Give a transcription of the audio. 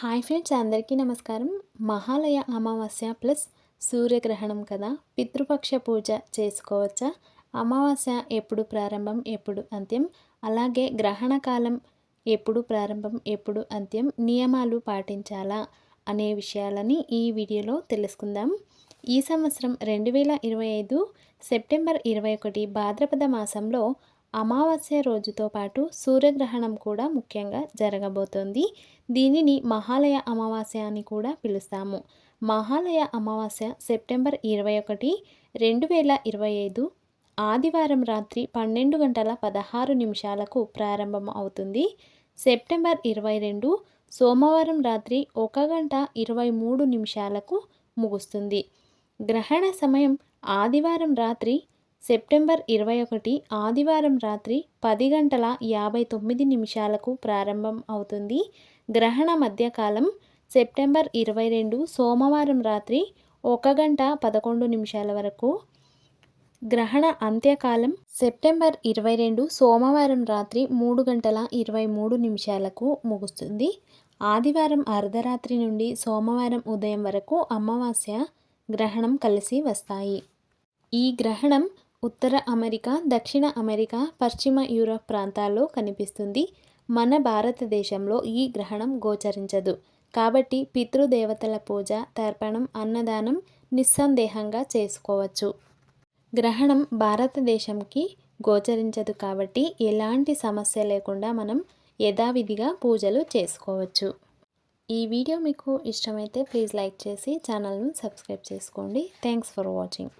Hi friends అందరికీ నమస్కారం. మహాలయ అమావాస్య ప్లస్ సూర్యగ్రహణం కదా? పితృపక్ష పూజ చేసుకోవచ్చా? అమావాస్య ఎప్పుడు ప్రారంభం ఎప్పుడు అంత్యం? అలాగే గ్రహణ కాలం ఎప్పుడు ప్రారంభం ఎప్పుడు అంత్యం? నియమాలు పాటించాలా అనే విషయాలని ఈ వీడియోలో తెలుసుకుందాం. ఈ సంవత్సరం రెండు వేల ఇరవై ఐదు సెప్టెంబర్ ఇరవై ఒకటి భాద్రపద మాసంలో అమావాస్య రోజుతో పాటు సూర్యగ్రహణం కూడా ముఖ్యంగా జరగబోతోంది. దీనిని మహాలయ అమావాస్య అని కూడా పిలుస్తాము. మహాలయ అమావాస్య సెప్టెంబర్ ఇరవై ఒకటి రెండు వేల ఇరవై ఐదు ఆదివారం రాత్రి పన్నెండు గంటల పదహారు నిమిషాలకు ప్రారంభం అవుతుంది. సెప్టెంబర్ ఇరవై రెండు సోమవారం రాత్రి ఒక గంట ఇరవై మూడు నిమిషాలకు ముగుస్తుంది. గ్రహణ సమయం ఆదివారం రాత్రి సెప్టెంబర్ ఇరవై ఒకటి ఆదివారం రాత్రి పది గంటల యాభై తొమ్మిది నిమిషాలకు ప్రారంభం అవుతుంది. గ్రహణ మధ్యకాలం సెప్టెంబర్ ఇరవై రెండు సోమవారం రాత్రి ఒక గంట పదకొండు నిమిషాల వరకు. గ్రహణ అంత్యకాలం సెప్టెంబర్ ఇరవై రెండు సోమవారం రాత్రి మూడు గంటల ఇరవై మూడు నిమిషాలకు ముగుస్తుంది. ఆదివారం అర్ధరాత్రి నుండి సోమవారం ఉదయం వరకు అమావాస్య గ్రహణం కలిసి వస్తాయి. ఈ గ్రహణం ఉత్తర అమెరికా దక్షిణ అమెరికా పశ్చిమ యూరప్ ప్రాంతాల్లో కనిపిస్తుంది. మన భారతదేశంలో ఈ గ్రహణం గోచరించదు. కాబట్టి పితృదేవతల పూజ తర్పణం అన్నదానం నిస్సందేహంగా చేసుకోవచ్చు. గ్రహణం భారతదేశంకి గోచరించదు కాబట్టి ఎలాంటి సమస్య లేకుండా మనం యథావిధిగా పూజలు చేసుకోవచ్చు. ఈ వీడియో మీకు ఇష్టమైతే ప్లీజ్ లైక్ చేసి ఛానల్ను సబ్స్క్రైబ్ చేసుకోండి. Thanks for watching.